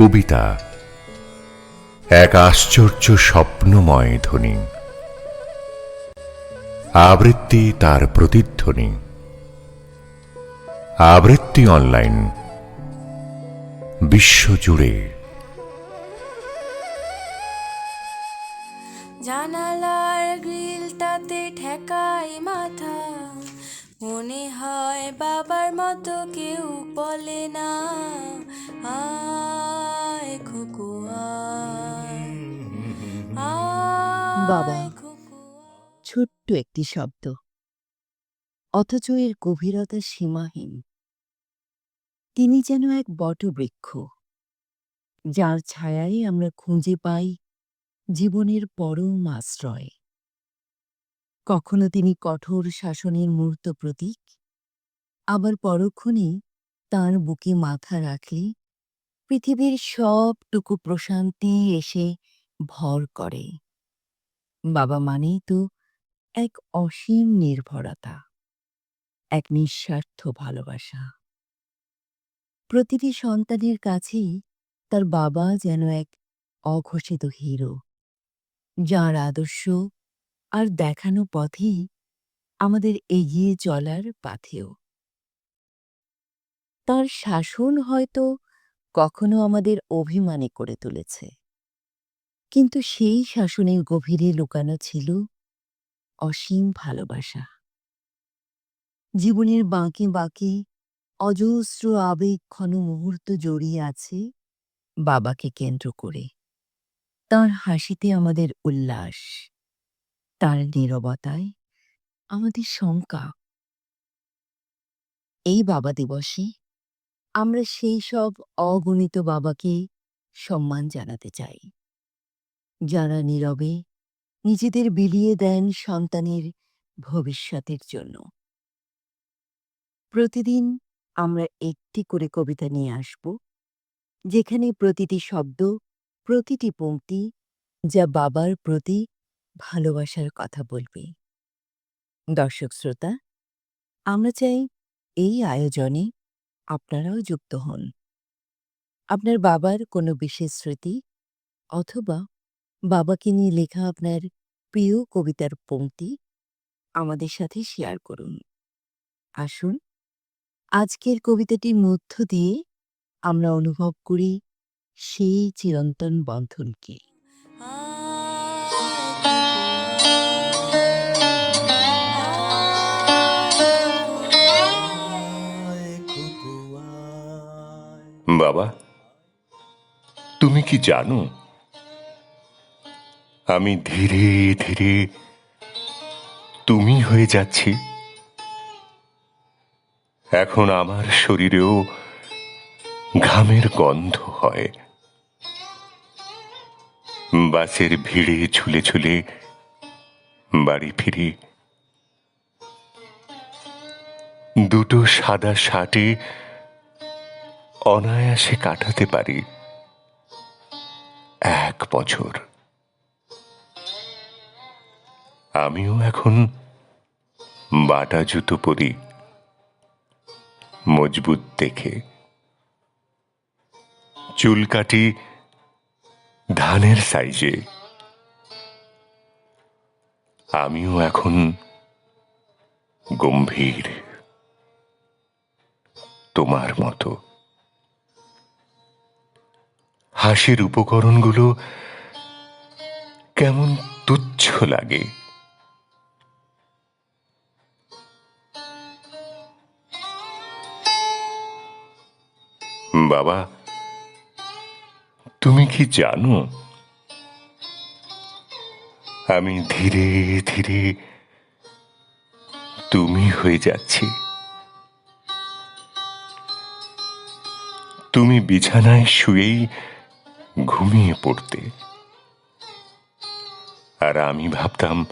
কবিতা, এক আশ্চর্য স্বপ্নময় ধ্বনি। আবৃত্তি তার প্রতিধ্বনি। আবৃত্তি অনলাইন। বিশ্বজুড়ে। জানালার গ্রিলটাতে ঠেকাই মাথা। মনে হয় বাবার মতো কেউ বলে না। বাবা। ছোট্ট একটি শব্দ। অথচ এর গভীরতা সীমাহীন। তিনি যেন এক বটবৃক্ষ যার ছায়ায় আমরা খুঁজে পাই জীবনের পরম আশ্রয়। কখনো তিনি কঠোর শাসনের মূর্ত প্রতীক আবার পরক্ষণে তার বুকে মাথা রাখলে পৃথিবীর সবটুকু প্রশান্তি এসে ভর করে। বাবা মানেই তো এক অসীম নির্ভরতা, এক নিঃস্বার্থ ভালোবাসা। প্রতিটি সন্তানের কাছেই তার বাবা যেন এক অঘোষিত হিরো, যার আদর্শ আর দেখানো পথেই আমাদের এগিয়ে চলার পাথেও তার শাসন হয়তো কখনো আমাদের অভিমানে করে তুলেছে। কিন্তু সেই শাসনের গভীরে লুকানো ছিল অসীম ভালোবাসা। জীবনের বাঁকে বাঁকে অজস্র আবেগ ক্ষণ মুহূর্ত জড়িয়ে আছে বাবাকে কেন্দ্র করে। তার হাসিতে আমাদের উল্লাস, তার নীরবতায় আমাদের শঙ্কা। এই বাবা দিবসে আমরা সেই সব অগণিত বাবাকে সম্মান জানাতে চাই। যারা নীরবে নিজেদের বিলিয়ে দেন সন্তানের ভবিষ্যতের জন্য। প্রতিদিন আমরা একটি করে কবিতা নিয়ে আসব, যেখানে প্রতিটি শব্দ, প্রতিটি পংক্তি যা বাবার প্রতি ভালোবাসার কথা বলবে। দর্শক শ্রোতা, আমরা চাই এই আয়োজনে আপনারাও যুক্ত হন। আপনার বাবার কোনো বিশেষ স্মৃতি? অথবা বাবাকে নিয়ে লেখা আপনার প্রিয় কবিতার পংক্তি আমাদের সাথে শেয়ার করুন। আসুন, আজকের কবিতাটির মধ্য দিয়ে আমরা অনুভব করি সেই চিরন্তন বন্ধনকে। বাবা, তুমি কি জানো? আমি ধীরে ধীরে তুমি হয়ে যাচ্ছি। এখন আমার শরীরেও ঘামের গন্ধ হয়। বাসের ভিড়ে ঝুলে ঝুলে বাড়ি ফিরি। দুটো সাদা শার্টে অনায়াসে কাটাতে পারি। এক বছর। আমিও এখন বাটা জুতো পরি। মজবুত দেখে। চুল কাটি ধানের সাইজে। আমিও এখন গম্ভীর। তোমার মতো। হাসির উপকরণগুলো কেমন তুচ্ছ লাগে। বাবা, তুমি কি জানো? আমি ধীরে ধীরে তুমি হয়ে যাচ্ছি। তুমি বিছানায় শুয়েই ঘুমিয়ে পড়তে। আর আমি ভাবতাম,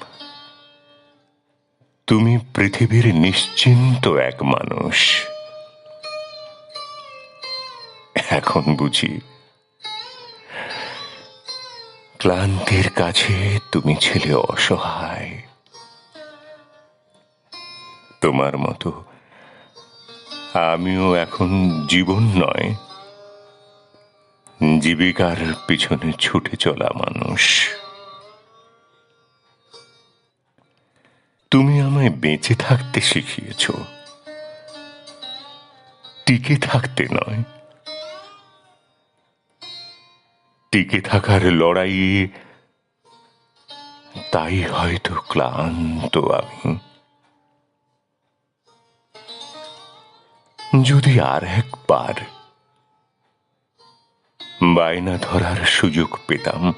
তুমি পৃথিবীর নিশ্চিন্ত এক মানুষ। এখন বুঝি, ক্লান্তির কাছে তুমি ছিলে অসহায়। তোমার মতো, আমিও এখন জীবন নয় জীবিকার পিছনে ছুটে চলা মানুষ। তুমি আমায় বেঁচে থাকতে শিখিয়েছ। টিকে থাকতে নয়। টিকে থাকার লড়াইয়ে তাই হয়তো ক্লান্ত আমি। যদি আর একবার বায়না ধরার সুযোগ পেতাম।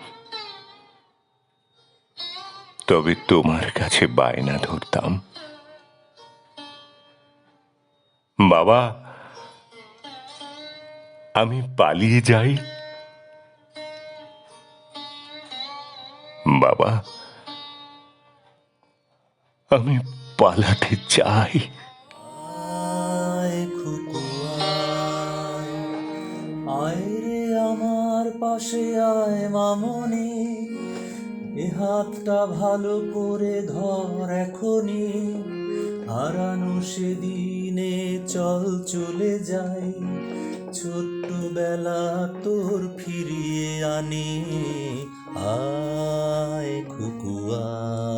তবে তোমার কাছে বায়না ধরতাম। বাবা, আমি পালিয়ে যাই। বাবা, আমি পালাতে চাই। খুকু পাশে আয় মামনি, এ হাতটা ভালো করে ধর এখনি। হারানো সেদিনে চল চলে যাই, ছোট্টবেলা তোর ফিরিয়ে আনি। আয় খুকু, আয়।